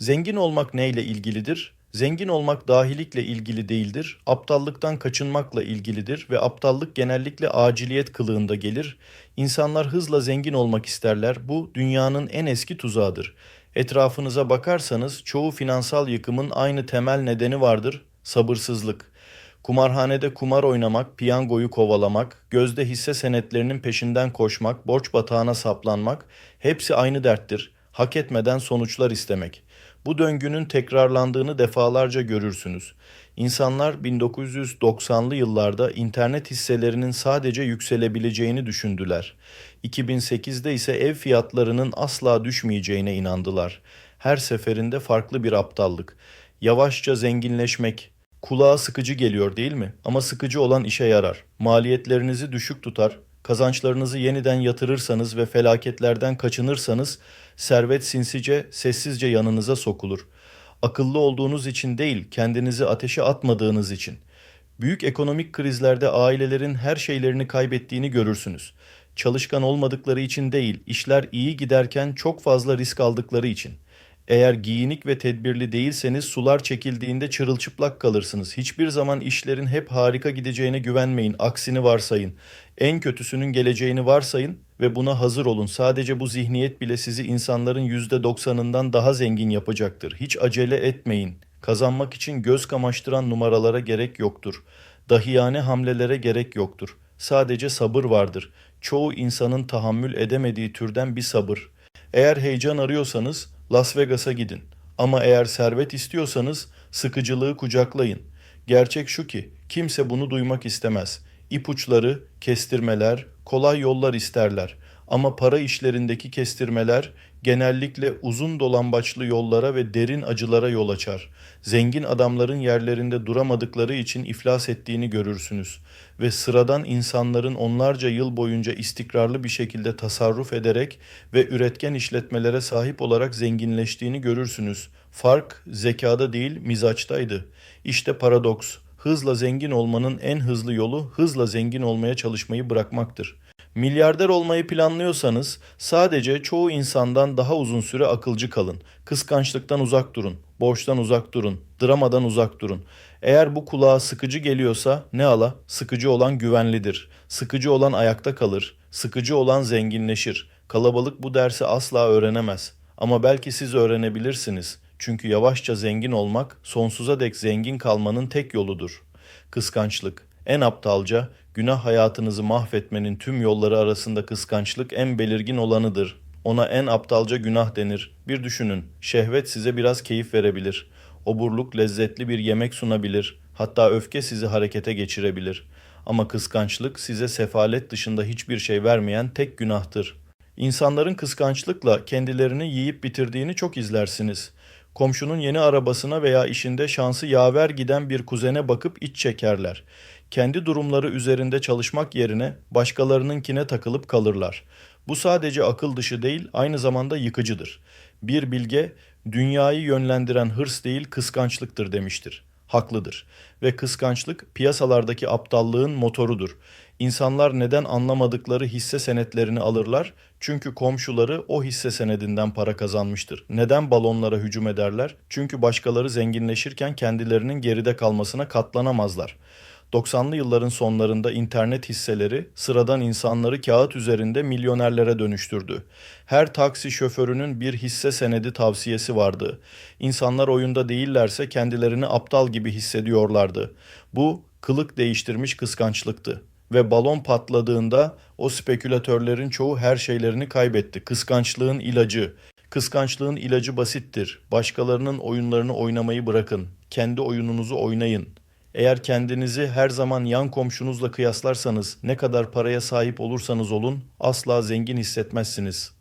Zengin olmak neyle ilgilidir? Zengin olmak dahilikle ilgili değildir, aptallıktan kaçınmakla ilgilidir ve aptallık genellikle aciliyet kılığında gelir. İnsanlar hızla zengin olmak isterler. Bu dünyanın en eski tuzağıdır. Etrafınıza bakarsanız çoğu finansal yıkımın aynı temel nedeni vardır, sabırsızlık. Kumarhanede kumar oynamak, piyangoyu kovalamak, gözde hisse senetlerinin peşinden koşmak, borç batağına saplanmak hepsi aynı derttir. Hak etmeden sonuçlar istemek. Bu döngünün tekrarlandığını defalarca görürsünüz. İnsanlar 1990'lı yıllarda internet hisselerinin sadece yükselebileceğini düşündüler. 2008'de ise ev fiyatlarının asla düşmeyeceğine inandılar. Her seferinde farklı bir aptallık. Yavaşça zenginleşmek, Kulağa sıkıcı geliyor değil mi? Ama sıkıcı olan işe yarar. Maliyetlerinizi düşük tutar, kazançlarınızı yeniden yatırırsanız ve felaketlerden kaçınırsanız servet sinsice, sessizce yanınıza sokulur. Akıllı olduğunuz için değil, kendinizi ateşe atmadığınız için. Büyük ekonomik krizlerde ailelerin her şeylerini kaybettiğini görürsünüz. Çalışkan olmadıkları için değil, işler iyi giderken çok fazla risk aldıkları için.'' Eğer giyinik ve tedbirli değilseniz sular çekildiğinde çırılçıplak kalırsınız. Hiçbir zaman işlerin hep harika gideceğine güvenmeyin. Aksini varsayın. En kötüsünün geleceğini varsayın ve buna hazır olun. Sadece bu zihniyet bile sizi insanların %90'ından daha zengin yapacaktır. Hiç acele etmeyin. Kazanmak için göz kamaştıran numaralara gerek yoktur. Dahiyane hamlelere gerek yoktur. Sadece sabır vardır. Çoğu insanın tahammül edemediği türden bir sabır. Eğer heyecan arıyorsanız Las Vegas'a gidin. Ama eğer servet istiyorsanız sıkıcılığı kucaklayın. Gerçek şu ki kimse bunu duymak istemez. İpuçları, kestirmeler, kolay yollar isterler. Ama para işlerindeki kestirmeler genellikle uzun dolambaçlı yollara ve derin acılara yol açar. Zengin adamların yerlerinde duramadıkları için iflas ettiğini görürsünüz ve sıradan insanların onlarca yıl boyunca istikrarlı bir şekilde tasarruf ederek ve üretken işletmelere sahip olarak zenginleştiğini görürsünüz. Fark zekada değil mizaçtaydı. İşte paradoks. Hızla zengin olmanın en hızlı yolu hızla zengin olmaya çalışmayı bırakmaktır. Milyarder olmayı planlıyorsanız sadece çoğu insandan daha uzun süre akılcı kalın. Kıskançlıktan uzak durun, borçtan uzak durun, dramadan uzak durun. Eğer bu kulağa sıkıcı geliyorsa ne ala? Sıkıcı olan güvenlidir. Sıkıcı olan ayakta kalır. Sıkıcı olan zenginleşir. Kalabalık bu dersi asla öğrenemez. Ama belki siz öğrenebilirsiniz. Çünkü yavaşça zengin olmak sonsuza dek zengin kalmanın tek yoludur. Kıskançlık en aptalca, günah hayatınızı mahvetmenin tüm yolları arasında kıskançlık en belirgin olanıdır. Ona en aptalca günah denir. Bir düşünün, şehvet size biraz keyif verebilir. Oburluk lezzetli bir yemek sunabilir. Hatta öfke sizi harekete geçirebilir. Ama kıskançlık size sefalet dışında hiçbir şey vermeyen tek günahtır. İnsanların kıskançlıkla kendilerini yiyip bitirdiğini çok izlersiniz. Komşunun yeni arabasına veya işinde şansı yaver giden bir kuzene bakıp iç çekerler kendi durumları üzerinde çalışmak yerine başkalarınınkine takılıp kalırlar. Bu sadece akıl dışı değil, aynı zamanda yıkıcıdır. Bir bilge, dünyayı yönlendiren hırs değil kıskançlıktır demiştir. Haklıdır. Ve kıskançlık piyasalardaki aptallığın motorudur. İnsanlar neden anlamadıkları hisse senetlerini alırlar? Çünkü komşuları o hisse senedinden para kazanmıştır. Neden balonlara hücum ederler? Çünkü başkaları zenginleşirken kendilerinin geride kalmasına katlanamazlar. 90'lı yılların sonlarında internet hisseleri sıradan insanları kağıt üzerinde milyonerlere dönüştürdü. Her taksi şoförünün bir hisse senedi tavsiyesi vardı. İnsanlar oyunda değillerse kendilerini aptal gibi hissediyorlardı. Bu kılık değiştirmiş kıskançlıktı ve balon patladığında o spekülatörlerin çoğu her şeylerini kaybetti. Kıskançlığın ilacı. Kıskançlığın ilacı basittir. Başkalarının oyunlarını oynamayı bırakın. Kendi oyununuzu oynayın. Eğer kendinizi her zaman yan komşunuzla kıyaslarsanız ne kadar paraya sahip olursanız olun asla zengin hissetmezsiniz.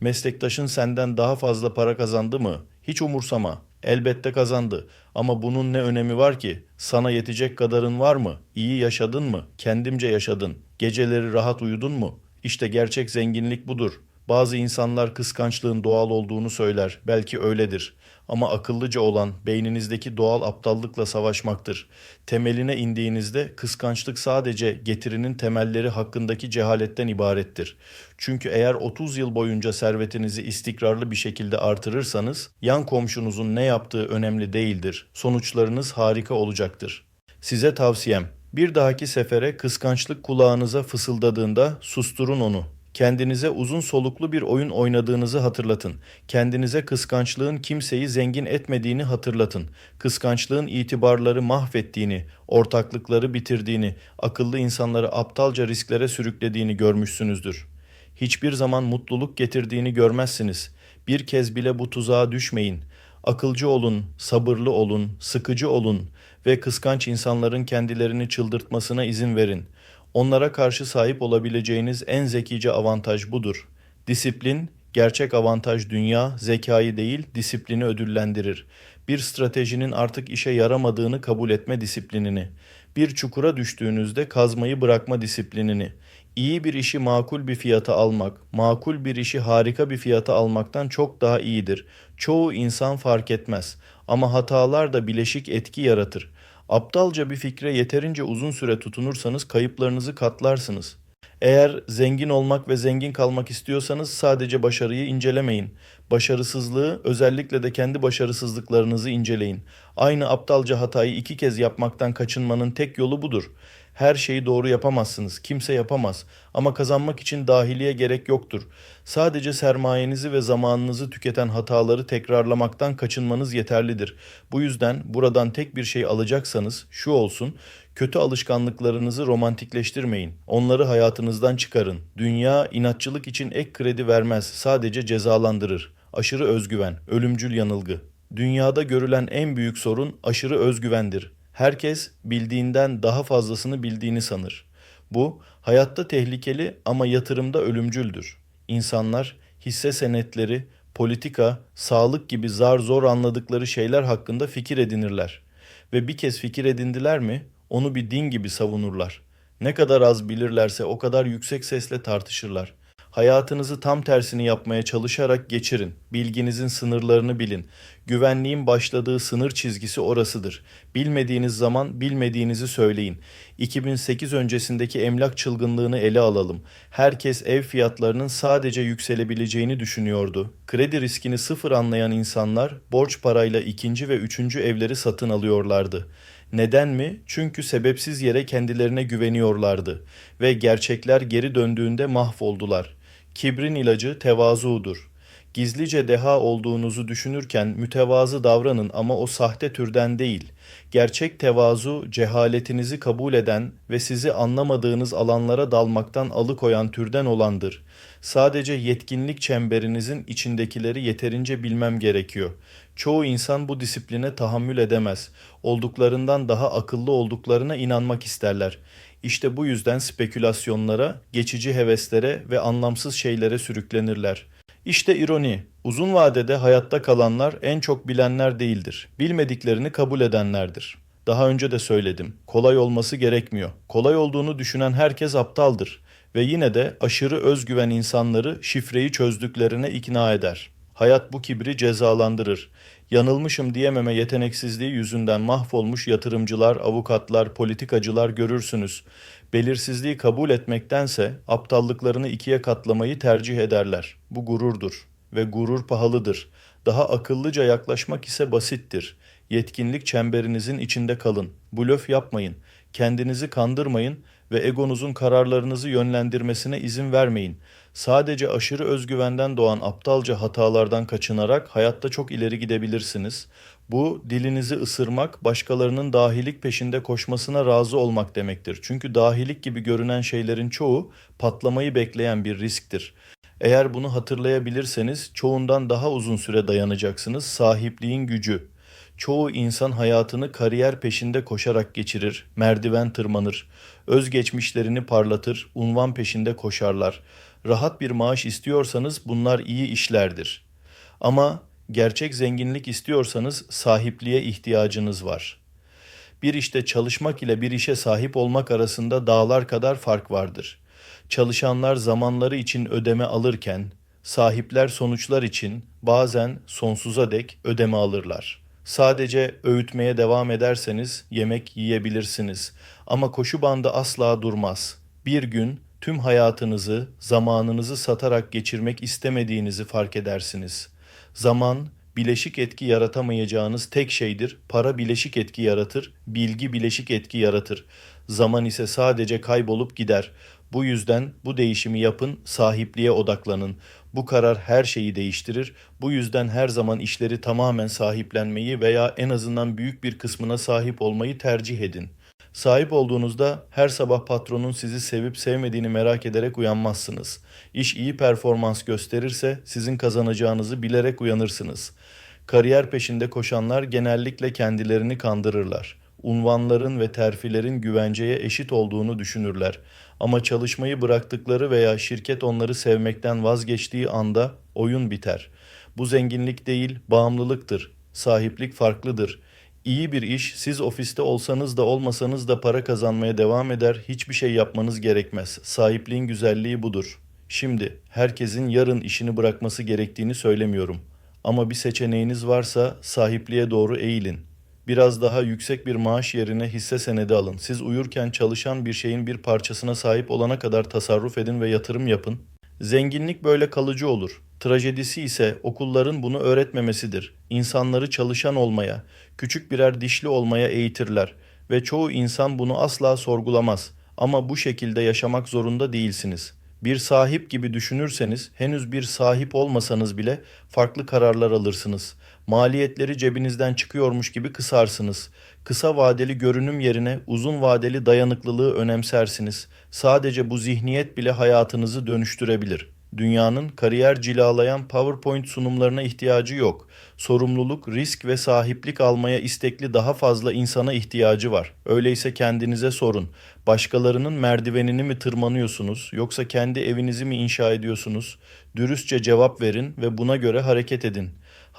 Meslektaşın senden daha fazla para kazandı mı? Hiç umursama. Elbette kazandı. Ama bunun ne önemi var ki? Sana yetecek kadarın var mı? İyi yaşadın mı? Kendimce yaşadın. Geceleri rahat uyudun mu? İşte gerçek zenginlik budur. Bazı insanlar kıskançlığın doğal olduğunu söyler. Belki öyledir. Ama akıllıca olan beyninizdeki doğal aptallıkla savaşmaktır. Temeline indiğinizde kıskançlık sadece getirinin temelleri hakkındaki cehaletten ibarettir. Çünkü eğer 30 yıl boyunca servetinizi istikrarlı bir şekilde artırırsanız yan komşunuzun ne yaptığı önemli değildir. Sonuçlarınız harika olacaktır. Size tavsiyem bir dahaki sefere kıskançlık kulağınıza fısıldadığında susturun onu. Kendinize uzun soluklu bir oyun oynadığınızı hatırlatın. Kendinize kıskançlığın kimseyi zengin etmediğini hatırlatın. Kıskançlığın itibarları mahvettiğini, ortaklıkları bitirdiğini, akıllı insanları aptalca risklere sürüklediğini görmüşsünüzdür. Hiçbir zaman mutluluk getirdiğini görmezsiniz. Bir kez bile bu tuzağa düşmeyin. Akılcı olun, sabırlı olun, sıkıcı olun ve kıskanç insanların kendilerini çıldırtmasına izin verin. Onlara karşı sahip olabileceğiniz en zekice avantaj budur. Disiplin, gerçek avantaj dünya, zekayı değil, disiplini ödüllendirir. Bir stratejinin artık işe yaramadığını kabul etme disiplinini. Bir çukura düştüğünüzde kazmayı bırakma disiplinini. İyi bir işi makul bir fiyata almak, makul bir işi harika bir fiyata almaktan çok daha iyidir. Çoğu insan fark etmez ama hatalar da bileşik etki yaratır. Aptalca bir fikre yeterince uzun süre tutunursanız kayıplarınızı katlarsınız. Eğer zengin olmak ve zengin kalmak istiyorsanız sadece başarıyı incelemeyin. Başarısızlığı, özellikle de kendi başarısızlıklarınızı inceleyin. Aynı aptalca hatayı iki kez yapmaktan kaçınmanın tek yolu budur. Her şeyi doğru yapamazsınız. Kimse yapamaz. Ama kazanmak için dahiliye gerek yoktur. Sadece sermayenizi ve zamanınızı tüketen hataları tekrarlamaktan kaçınmanız yeterlidir. Bu yüzden buradan tek bir şey alacaksanız şu olsun. Kötü alışkanlıklarınızı romantikleştirmeyin. Onları hayatınızdan çıkarın. Dünya inatçılık için ek kredi vermez. Sadece cezalandırır. Aşırı özgüven, ölümcül yanılgı. Dünyada görülen en büyük sorun aşırı özgüvendir. Herkes bildiğinden daha fazlasını bildiğini sanır. Bu hayatta tehlikeli ama yatırımda ölümcüldür. İnsanlar hisse senetleri, politika, sağlık gibi zar zor anladıkları şeyler hakkında fikir edinirler. Ve bir kez fikir edindiler mi onu bir din gibi savunurlar. Ne kadar az bilirlerse o kadar yüksek sesle tartışırlar. Hayatınızı tam tersini yapmaya çalışarak geçirin. Bilginizin sınırlarını bilin. Güvenliğin başladığı sınır çizgisi orasıdır. Bilmediğiniz zaman bilmediğinizi söyleyin. 2008 öncesindeki emlak çılgınlığını ele alalım. Herkes ev fiyatlarının sadece yükselebileceğini düşünüyordu. Kredi riskini sıfır anlayan insanlar borç parayla ikinci ve üçüncü evleri satın alıyorlardı. Neden mi? Çünkü sebepsiz yere kendilerine güveniyorlardı ve gerçekler geri döndüğünde mahvoldular. Kibrin ilacı tevazuudur. Gizlice deha olduğunuzu düşünürken mütevazı davranın ama o sahte türden değil. Gerçek tevazu cehaletinizi kabul eden ve sizi anlamadığınız alanlara dalmaktan alıkoyan türden olandır. Sadece yetkinlik çemberinizin içindekileri yeterince bilmem gerekiyor. Çoğu insan bu disipline tahammül edemez. Olduklarından daha akıllı olduklarına inanmak isterler. İşte bu yüzden spekülasyonlara, geçici heveslere ve anlamsız şeylere sürüklenirler. İşte ironi. Uzun vadede hayatta kalanlar en çok bilenler değildir. Bilmediklerini kabul edenlerdir. Daha önce de söyledim. Kolay olması gerekmiyor. Kolay olduğunu düşünen herkes aptaldır ve yine de aşırı özgüven insanları şifreyi çözdüklerine ikna eder. Hayat bu kibri cezalandırır. Yanılmışım diyememe yeteneksizliği yüzünden mahvolmuş yatırımcılar, avukatlar, politikacılar görürsünüz. Belirsizliği kabul etmektense aptallıklarını ikiye katlamayı tercih ederler. Bu gururdur ve gurur pahalıdır. Daha akıllıca yaklaşmak ise basittir. Yetkinlik çemberinizin içinde kalın. Blöf yapmayın. Kendinizi kandırmayın ve egonuzun kararlarınızı yönlendirmesine izin vermeyin. Sadece aşırı özgüvenden doğan aptalca hatalardan kaçınarak hayatta çok ileri gidebilirsiniz. Bu dilinizi ısırmak, başkalarının dahilik peşinde koşmasına razı olmak demektir. Çünkü dahilik gibi görünen şeylerin çoğu patlamayı bekleyen bir risktir. Eğer bunu hatırlayabilirseniz çoğundan daha uzun süre dayanacaksınız. Sahipliğin gücü. Çoğu insan hayatını kariyer peşinde koşarak geçirir, merdiven tırmanır, özgeçmişlerini parlatır, unvan peşinde koşarlar. Rahat bir maaş istiyorsanız bunlar iyi işlerdir. Ama gerçek zenginlik istiyorsanız sahipliğe ihtiyacınız var. Bir işte çalışmak ile bir işe sahip olmak arasında dağlar kadar fark vardır. Çalışanlar zamanları için ödeme alırken Sahipler sonuçlar için bazen sonsuza dek ödeme alırlar. Sadece öğütmeye devam ederseniz yemek yiyebilirsiniz. Ama koşu bandı asla durmaz. Bir gün tüm hayatınızı, zamanınızı satarak geçirmek istemediğinizi fark edersiniz. Zaman, bileşik etki yaratamayacağınız tek şeydir. Para bileşik etki yaratır, bilgi bileşik etki yaratır. Zaman ise sadece kaybolup gider. Bu yüzden bu değişimi yapın, sahipliğe odaklanın. Bu karar her şeyi değiştirir. Bu yüzden her zaman işleri tamamen sahiplenmeyi veya en azından büyük bir kısmına sahip olmayı tercih edin. Sahip olduğunuzda her sabah patronun sizi sevip sevmediğini merak ederek uyanmazsınız. İş iyi performans gösterirse sizin kazanacağınızı bilerek uyanırsınız. Kariyer peşinde koşanlar genellikle kendilerini kandırırlar. Unvanların ve terfilerin güvenceye eşit olduğunu düşünürler. Ama çalışmayı bıraktıkları veya şirket onları sevmekten vazgeçtiği anda oyun biter. Bu zenginlik değil, bağımlılıktır. Sahiplik farklıdır. İyi bir iş, siz ofiste olsanız da olmasanız da para kazanmaya devam eder, hiçbir şey yapmanız gerekmez. Sahipliğin güzelliği budur. Şimdi herkesin yarın işini bırakması gerektiğini söylemiyorum. Ama bir seçeneğiniz varsa sahipliğe doğru eğilin. Biraz daha yüksek bir maaş yerine hisse senedi alın. Siz uyurken çalışan bir şeyin bir parçasına sahip olana kadar tasarruf edin ve yatırım yapın. Zenginlik böyle kalıcı olur. Trajedisi ise okulların bunu öğretmemesidir. İnsanları çalışan olmaya, küçük birer dişli olmaya eğitirler ve çoğu insan bunu asla sorgulamaz. Ama bu şekilde yaşamak zorunda değilsiniz. Bir sahip gibi düşünürseniz henüz bir sahip olmasanız bile farklı kararlar alırsınız. Maliyetleri cebinizden çıkıyormuş gibi kısarsınız. Kısa vadeli görünüm yerine uzun vadeli dayanıklılığı önemsersiniz. Sadece bu zihniyet bile hayatınızı dönüştürebilir. Dünyanın kariyer cilalayan PowerPoint sunumlarına ihtiyacı yok. Sorumluluk, risk ve sahiplik almaya istekli daha fazla insana ihtiyacı var. Öyleyse kendinize sorun. Başkalarının merdivenini mi tırmanıyorsunuz yoksa kendi evinizi mi inşa ediyorsunuz? Dürüstçe cevap verin ve buna göre hareket edin.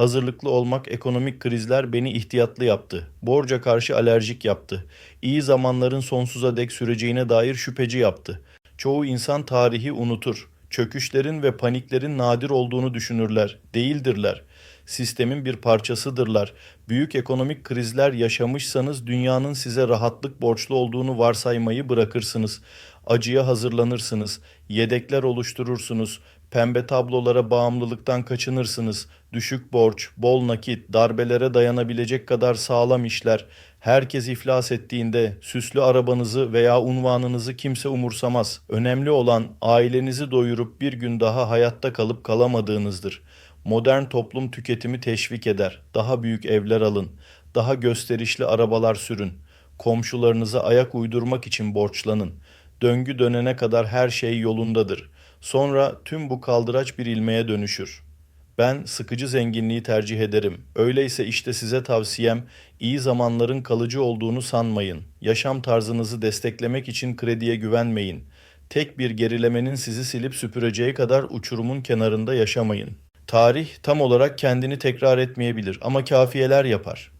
Hazırlıklı olmak ekonomik krizler beni ihtiyatlı yaptı. Borca karşı alerjik yaptı. İyi zamanların sonsuza dek süreceğine dair şüpheci yaptı. Çoğu insan tarihi unutur. Çöküşlerin ve paniklerin nadir olduğunu düşünürler. Değildirler. Sistemin bir parçasıdırlar. Büyük ekonomik krizler yaşamışsanız dünyanın size rahatlık borçlu olduğunu varsaymayı bırakırsınız. Acıya hazırlanırsınız. Yedekler oluşturursunuz. Pembe tablolara bağımlılıktan kaçınırsınız. Düşük borç, bol nakit, darbelere dayanabilecek kadar sağlam işler. Herkes iflas ettiğinde süslü arabanızı veya unvanınızı kimse umursamaz. Önemli olan ailenizi doyurup bir gün daha hayatta kalıp kalamadığınızdır. Modern toplum tüketimi teşvik eder. Daha büyük evler alın. Daha gösterişli arabalar sürün. Komşularınıza ayak uydurmak için borçlanın. Döngü dönene kadar her şey yolundadır. Sonra tüm bu kaldıraç bir ilmeğe dönüşür. Ben sıkıcı zenginliği tercih ederim. Öyleyse işte size tavsiyem iyi zamanların kalıcı olduğunu sanmayın. Yaşam tarzınızı desteklemek için krediye güvenmeyin. Tek bir gerilemenin sizi silip süpüreceği kadar uçurumun kenarında yaşamayın. Tarih tam olarak kendini tekrar etmeyebilir ama kafiyeler yapar.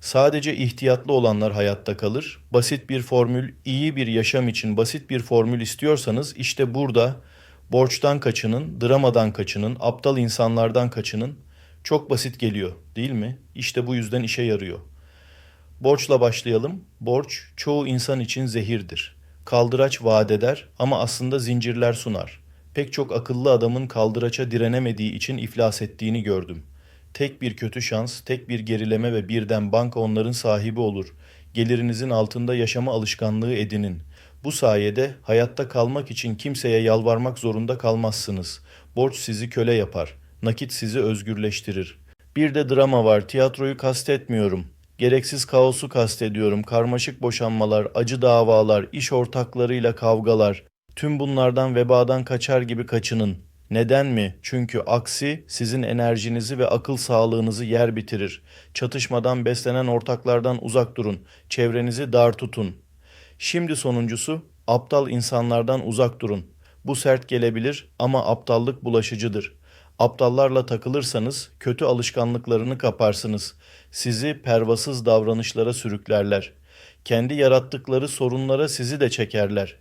Sadece ihtiyatlı olanlar hayatta kalır. Basit bir formül, iyi bir yaşam için basit bir formül istiyorsanız işte burada borçtan kaçının, dramadan kaçının, aptal insanlardan kaçının. Çok basit geliyor, değil mi? İşte bu yüzden işe yarıyor. Borçla başlayalım. Borç çoğu insan için zehirdir. Kaldıraç vaat eder ama aslında zincirler sunar. Pek çok akıllı adamın kaldıraça direnemediği için iflas ettiğini gördüm. Tek bir kötü şans, tek bir gerileme ve birden banka onların sahibi olur. Gelirinizin altında yaşama alışkanlığı edinin. Bu sayede hayatta kalmak için kimseye yalvarmak zorunda kalmazsınız. Borç sizi köle yapar. Nakit sizi özgürleştirir. Bir de drama var. Tiyatroyu kastetmiyorum. Gereksiz kaosu kastediyorum. Karmaşık boşanmalar, acı davalar, iş ortaklarıyla kavgalar. Tüm bunlardan vebadan kaçar gibi kaçının. Neden mi? Çünkü aksi sizin enerjinizi ve akıl sağlığınızı yer bitirir. Çatışmadan beslenen ortaklardan uzak durun. Çevrenizi dar tutun. Şimdi sonuncusu aptal insanlardan uzak durun. Bu sert gelebilir ama aptallık bulaşıcıdır. Aptallarla takılırsanız kötü alışkanlıklarını kaparsınız. Sizi pervasız davranışlara sürüklerler. Kendi yarattıkları sorunlara sizi de çekerler.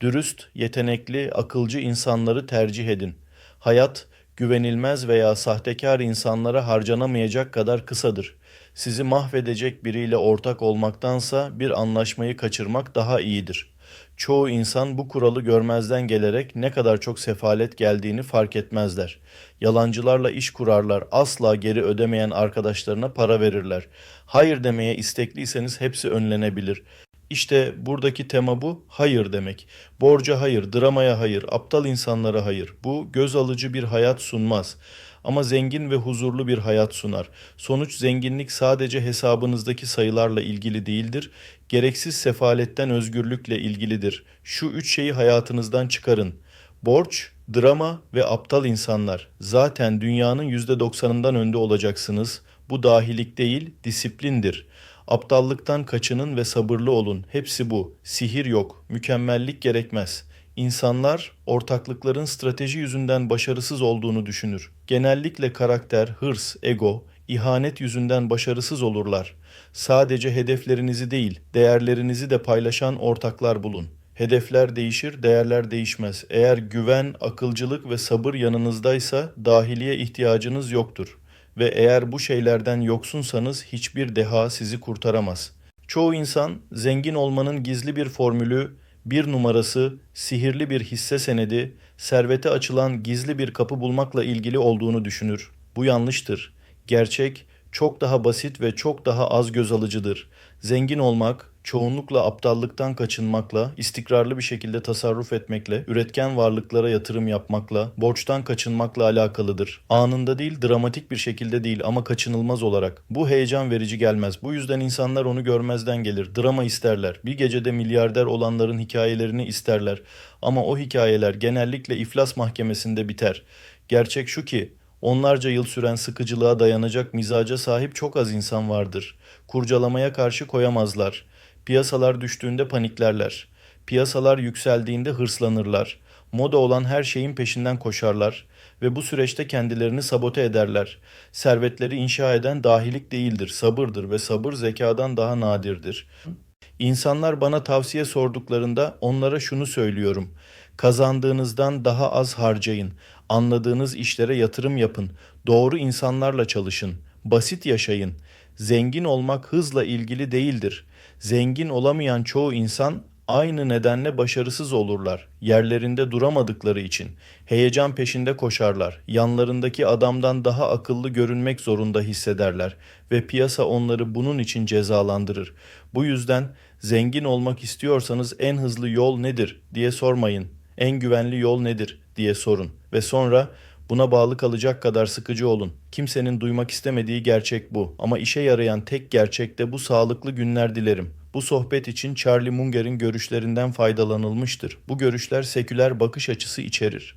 Dürüst, yetenekli, akılcı insanları tercih edin. Hayat güvenilmez veya sahtekar insanlara harcanamayacak kadar kısadır. Sizi mahvedecek biriyle ortak olmaktansa bir anlaşmayı kaçırmak daha iyidir. Çoğu insan bu kuralı görmezden gelerek ne kadar çok sefalet geldiğini fark etmezler. Yalancılarla iş kurarlar, asla geri ödemeyen arkadaşlarına para verirler. Hayır demeye istekliyseniz hepsi önlenebilir. İşte buradaki tema bu. Hayır demek. Borca hayır, dramaya hayır, aptal insanlara hayır. Bu göz alıcı bir hayat sunmaz. Ama zengin ve huzurlu bir hayat sunar. Sonuç zenginlik sadece hesabınızdaki sayılarla ilgili değildir. Gereksiz sefaletten özgürlükle ilgilidir. Şu üç şeyi hayatınızdan çıkarın. Borç, drama ve aptal insanlar. Zaten dünyanın %90'ından önde olacaksınız. Bu dahilik değil, disiplindir. Aptallıktan kaçının ve sabırlı olun. Hepsi bu. Sihir yok, mükemmellik gerekmez. İnsanlar ortaklıkların strateji yüzünden başarısız olduğunu düşünür. Genellikle karakter, hırs, ego, ihanet yüzünden başarısız olurlar. Sadece hedeflerinizi değil, değerlerinizi de paylaşan ortaklar bulun. Hedefler değişir, değerler değişmez. Eğer güven, akılcılık ve sabır yanınızdaysa dahiliye ihtiyacınız yoktur. Ve eğer bu şeylerden yoksunsanız hiçbir deha sizi kurtaramaz. Çoğu insan zengin olmanın gizli bir formülü, bir numarası, sihirli bir hisse senedi, servete açılan gizli bir kapı bulmakla ilgili olduğunu düşünür. Bu yanlıştır. Gerçek çok daha basit ve çok daha az göz alıcıdır. Zengin olmak, çoğunlukla aptallıktan kaçınmakla, istikrarlı bir şekilde tasarruf etmekle, üretken varlıklara yatırım yapmakla, borçtan kaçınmakla alakalıdır. Anında değil, dramatik bir şekilde değil ama kaçınılmaz olarak. Bu heyecan verici gelmez. Bu yüzden insanlar onu görmezden gelir. Drama isterler. Bir gecede milyarder olanların hikayelerini isterler. Ama o hikayeler genellikle iflas mahkemesinde biter. Gerçek şu ki Onlarca yıl süren sıkıcılığa dayanacak mizaca sahip çok az insan vardır. Kurcalamaya karşı koyamazlar. Piyasalar düştüğünde paniklerler. Piyasalar yükseldiğinde hırslanırlar. Moda olan her şeyin peşinden koşarlar ve bu süreçte kendilerini sabote ederler. Servetleri inşa eden dahilik değildir, sabırdır ve sabır zekadan daha nadirdir. İnsanlar bana tavsiye sorduklarında onlara şunu söylüyorum. Kazandığınızdan daha az harcayın. Anladığınız işlere yatırım yapın. Doğru insanlarla çalışın. Basit yaşayın. Zengin olmak hızla ilgili değildir. Zengin olamayan çoğu insan aynı nedenle başarısız olurlar. Yerlerinde duramadıkları için heyecan peşinde koşarlar. Yanlarındaki adamdan daha akıllı görünmek zorunda hissederler ve piyasa onları bunun için cezalandırır. Bu yüzden zengin olmak istiyorsanız en hızlı yol nedir diye sormayın. En güvenli yol nedir diye sorun ve sonra buna bağlı kalacak kadar sıkıcı olun. Kimsenin duymak istemediği gerçek bu ama işe yarayan tek gerçek de bu sağlıklı günler dilerim. Bu sohbet için Charlie Munger'in görüşlerinden faydalanılmıştır. Bu görüşler seküler bakış açısı içerir.